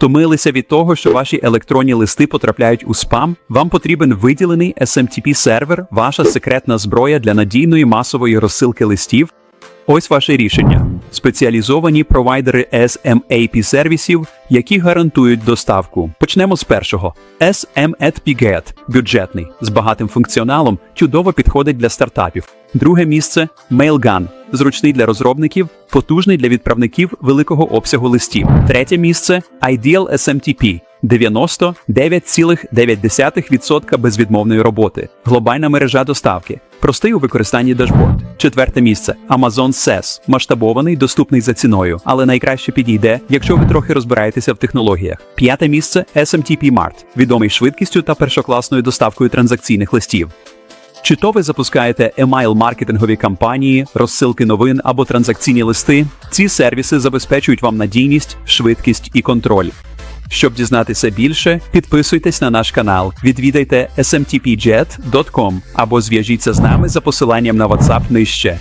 Втомилися від того, що ваші електронні листи потрапляють у спам? Вам потрібен виділений SMTP сервер, ваша секретна зброя для надійної масової розсилки листів. Ось ваше рішення: спеціалізовані провайдери SMAP сервісів, які гарантують доставку. Почнемо з першого. SMAPGET – бюджетний, з багатим функціоналом, чудово підходить для стартапів. Друге місце Mailgun – зручний для розробників, потужний для відправників великого обсягу листів. Третє місце Ideal SMTP – 99,9% безвідмовної роботи. Глобальна мережа доставки. Простий у використанні дашборд. Четверте місце Amazon SES. Масштабований, доступний за ціною, але найкраще підійде, якщо ви трохи розбираєтеся в технологіях. П'яте місце SMTP Mart, відомий швидкістю та першокласною доставкою транзакційних листів. Чи то ви запускаєте емайл-маркетингові кампанії, розсилки новин або транзакційні листи? Ці сервіси забезпечують вам надійність, швидкість і контроль. Щоб дізнатися більше, підписуйтесь на наш канал, відвідайте smtpjet.com або зв'яжіться з нами за посиланням на WhatsApp нижче.